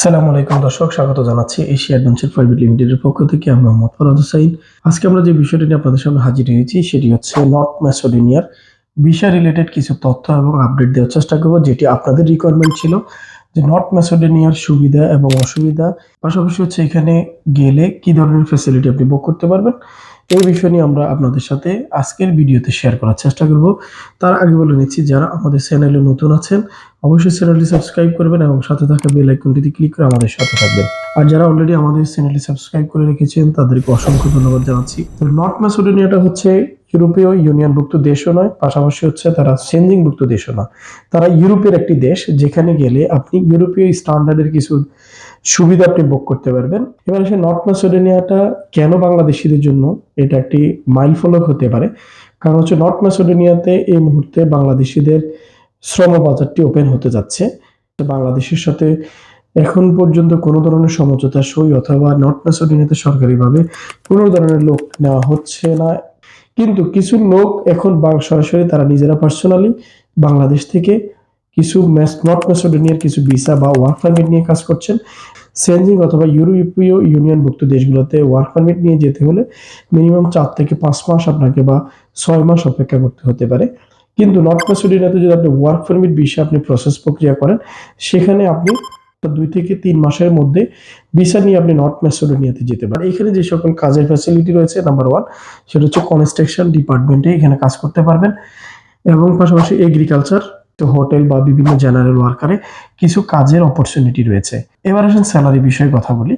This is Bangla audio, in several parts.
আসসালামু আলাইকুম দর্শক, স্বাগত জানাচ্ছি এশিয়া অ্যাডভেঞ্চার প্রাইভেট লিমিটেডের পক্ষ থেকে। আমি মোহাম্মদ ফরাদ হোসাইন। আজকে আমরা যে বিষয়টি নিয়ে আপনাদের সামনে হাজির হয়েছি, সেটি হচ্ছে নর্থ ম্যাসোডেনিয়ার ভিসা রিলেটেড কিছু তথ্য এবং আপডেট দেওয়ার চেষ্টা করব, যেটি আপনাদের রিকোয়ারমেন্ট ছিল যে নর্থ ম্যাসোডেনিয়ার সুবিধা এবং অসুবিধা। পাশাপাশি হচ্ছে এখানে গেলে কি ধরনের ফেসিলিটি আপনি বুক করতে পারবেন? এই বিষয় নিয়ে আমরা আপনাদের সাথে আজকের ভিডিওতে শেয়ার করার চেষ্টা করব। তার আগে বলে নিচ্ছি, যারা আমাদের চ্যানেলে নতুন আছেন, অবশ্যই চ্যানেলটি সাবস্ক্রাইব করবেন এবং সাথে থাকা বেল আইকনটিতে ক্লিক করে আমাদের সাথে থাকবেন। আর যারা অলরেডি আমাদের চ্যানেলটি সাবস্ক্রাইব করে রেখেছেন, তাদেরকে অসংখ্য ধন্যবাদ জানাচ্ছি। তো নর্থ ম্যাসোডোনিয়াটা হচ্ছে ইউরোপীয় ইউনিয়নভুক্ত দেশও নয়, পাশাপাশি হচ্ছে তারা সেনজিংভুক্ত দেশও নয়। তারা ইউরোপের একটি দেশ, যেখানে গেলে আপনি ইউরোপীয় স্ট্যান্ডার্ডের কিছু সুবিধা আপনি ভোগ করতে পারবেন। এবার সে নর্থ ম্যাসোডোনিয়াটা কেন বাংলাদেশিদের জন্য এটা একটি মাইল ফলক হতে পারে? কারণ হচ্ছে নর্থ ম্যাসোডোনিয়াতে এই মুহূর্তে বাংলাদেশিদের শ্রম বাজারটি ওপেন হতে যাচ্ছে। বাংলাদেশের সাথে এখন পর্যন্ত কোনো ধরনের সমঝোতা সই অথবা নর্থ ম্যাসোডোনিয়াতে সরকারিভাবে কোনো ধরনের লোক নেওয়া হচ্ছে না। কিন্তু কিছু লোক এখন সরাসরি তারা নিজেরা পার্সোনালি বাংলাদেশ থেকে কিছু নর্থ ম্যাসোডোনিয়ার কিছু ভিসা বা ওয়ার্ক পারমিট নিয়ে কাজ করছেন। সেনজিং অথবা ইউরোপীয় ইউনিয়নভুক্ত দেশগুলোতে ওয়ার্ক পারমিট নিয়ে যেতে হলে মিনিমাম চার থেকে পাঁচ মাস আপনাকে বা ছয় মাস অপেক্ষা করতে হতে পারে। কিন্তু নর্থ ম্যাসোডোনিয়াতে যদি আপনি ওয়ার্ক পারমিট ভিসা আপনি প্রসেস প্রক্রিয়া করেন, সেখানে আপনি দুই থেকে তিন মাসের মধ্যে ভিসা নিয়ে আপনি নর্থ ম্যাসোডোনিয়াতে যেতে পারেন। এখানে যে সকল কাজের ফ্যাসিলিটি রয়েছে নাম্বার ওয়ান সেটা হচ্ছে কনস্ট্রাকশন ডিপার্টমেন্টে এখানে কাজ করতে পারবেন। এবং পাশাপাশি এগ্রিকালচার হোটেল বা বিভিন্ন জেনারেল ওয়ার্কারে কিছু কাজের অপরচুনিটি রয়েছে। এবার আসেন স্যালারি বিষয়ে কথা বলি।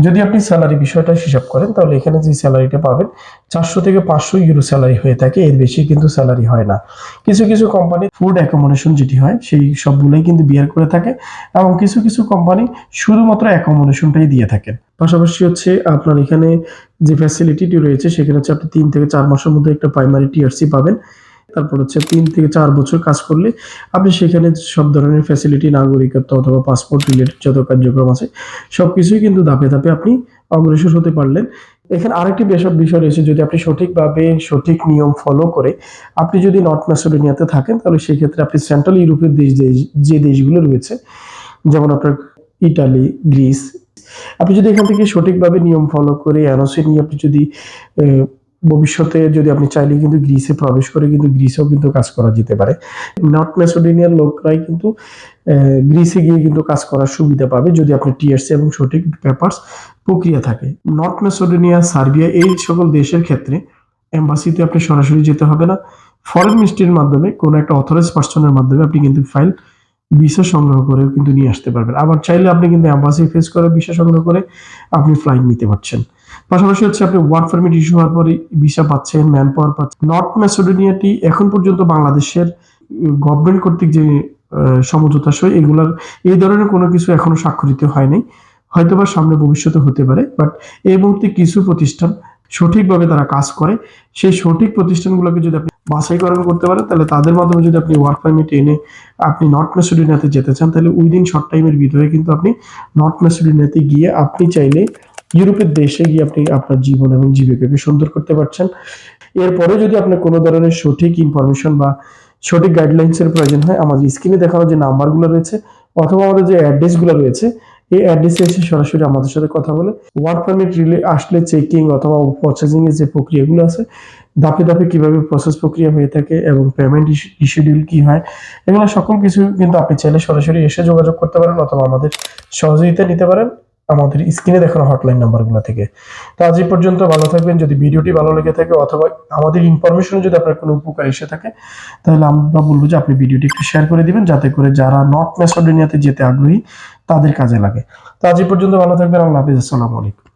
যদি আপনি স্যালারি বিষয়টা হিসাব করেন, তাহলে এখানে যে স্যালারিটা পাবেন, চারশো থেকে পাঁচশো ইউরো স্যালারি হয়ে থাকে। এর বেশি কিন্তু স্যালারি হয় না। কিছু কিছু কোম্পানি ফুড অ্যাকোমোডেশন যেটি হয়, সেই সবগুলোই কিন্তু বিয়ার করে থাকে এবং কিছু কিছু কোম্পানি শুধুমাত্র অ্যাকোমোডেশনটাই দিয়ে থাকেন। পাশাপাশি হচ্ছে আপনার এখানে যে ফ্যাসিলিটিটি রয়েছে, সেখানে হচ্ছে আপনি তিন থেকে চার মাসের মধ্যে একটা প্রাইমারি টিআরসি পাবেন। তারপর হচ্ছে তিন থেকে চার বছর কাজ করলে আপনি সেখানে সব ধরনের ফ্যাসিলিটি নাগরিকত্ব অথবা পাসপোর্ট রিলেটেড যত কার্যক্রম আছে, সবকিছুই কিন্তু ধাপে ধাপে আপনি অগ্রসর হতে পারলেন। এখানে আরেকটি বেসব বিষয় রয়েছে, যদি আপনি সঠিকভাবে সঠিক নিয়ম ফলো করে আপনি যদি নর্থ ম্যাসোডোনিয়াতে থাকেন, তাহলে সেক্ষেত্রে আপনি সেন্ট্রাল ইউরোপের দেশ যে- দেশগুলো রয়েছে, যেমন আপনার ইটালি গ্রিস আপনি যদি এখান থেকে সঠিকভাবে নিয়ম ফলো করে এনওসি নিয়ে আপনি যদি ভবিষ্যতে যদি আপনি চাইলে কিন্তু গ্রিসে প্রবেশ করে কিন্তু গ্রিসেও কিন্তু কাজ করা যেতে পারে। নর্থ ম্যাসোডোনিয়ার লোকরাই কিন্তু গ্রিসে গিয়ে কিন্তু কাজ করার সুবিধা পাবে যদি আপনি টিএসসি এবং সঠিক পেপারস প্রক্রিয়া থাকে। নর্থ ম্যাসোডোনিয়া সার্বিয়া এই সকল দেশের ক্ষেত্রে এম্বাসিতে আপনি সরাসরি যেতে হবে না। ফরেন মিনিস্ট্রির মাধ্যমে কোনো একটা অথরাইজ পার্সনের মাধ্যমে আপনি কিন্তু ফাইল ভিসা সংগ্রহ করেও কিন্তু নিয়ে আসতে পারবেন। আবার চাইলে আপনি কিন্তু অ্যাম্বাসি ফেস করে ভিসা সংগ্রহ করে আপনি ফ্লাইট নিতে পারছেন। পাশাপাশি হচ্ছে আপনি ওয়ার্ক পারমিট ইস্যু হওয়ার পরে ভিসা পাচ্ছেন ম্যান পাওয়ার পাচ্ছেন নর্থ ম্যাসোডোনিয়াটি এখন পর্যন্ত বাংলাদেশের গভর্নমেন্ট কর্তৃক যে সমঝোতা সই, এগুলার, এই ধরনের কোনো কিছু এখনও স্বাক্ষরিত হয়নি। হয়তোবা সামনে ভবিষ্যতে হতে পারে বাট এই মুহূর্তে কিছু প্রতিষ্ঠান সঠিকভাবে তারা কাজ করে। সেই সঠিক প্রতিষ্ঠানগুলোকে যদি আপনি বাছাইকরণ করতে পারেন, তাহলে তাদের মাধ্যমে যদি আপনি ওয়ার্ক পারমিট এনে আপনি নর্থ ম্যাসোডোনিয়াতে যেতে চান, তাহলে উইদিন শর্ট টাইমের ভিতরে কিন্তু আপনি নর্থ ম্যাসোডোনিয়াতে গিয়ে আপনি চাইলে ইউরোপের দেশে গিয়ে আপনি আপনার জীবন এবং জীবিকাকে সুন্দর করতে পারছেন। এরপরে যদি আপনার কোনো ধরনের সঠিক ইনফরমেশন বা সঠিক গাইডলাইন্সের প্রয়োজন হয়, আমাদের স্ক্রিনে দেখানো যে নাম্বারগুলো রয়েছে অথবা আমাদের যে অ্যাড্রেসগুলো রয়েছে, এই অ্যাড্রেসে এসে সরাসরি আমাদের সাথে কথা বলে ওয়ার্ক পারমিট রিলে আসলে চেকিং অথবা প্রসেসিং এর যে প্রক্রিয়াগুলো আছে, ধাপে ধাপে কীভাবে প্রসেস প্রক্রিয়া হয়ে থাকে এবং পেমেন্ট শিডিউল কি হয়, এগুলো সকল কিছু কিন্তু আপনি চাইলে সরাসরি এসে যোগাযোগ করতে পারেন অথবা আমাদের সহযোগিতা নিতে পারেন। আমাদের স্ক্রিনে দেখানো হটলাইন নাম্বারগুলো থেকে। তো আজ এই পর্যন্ত ভালো থাকবেন। যদি ভিডিওটি ভালো লেগে থাকে অথবা আমাদের ইনফরমেশন যদি আপনার কোনো উপকার এসে থাকে, তাহলে আমরা বলব যে আপনি ভিডিওটি একটু শেয়ার করে দিবেন, যাতে করে যারা নর্থ ম্যাসোডোনিয়াতে যেতে আগ্রহী তাদের কাজে লাগে। তো আজ পর্যন্ত ভালো থাকবেন। আল্লাহ হাফিজ। আসসালামু আলাইকুম।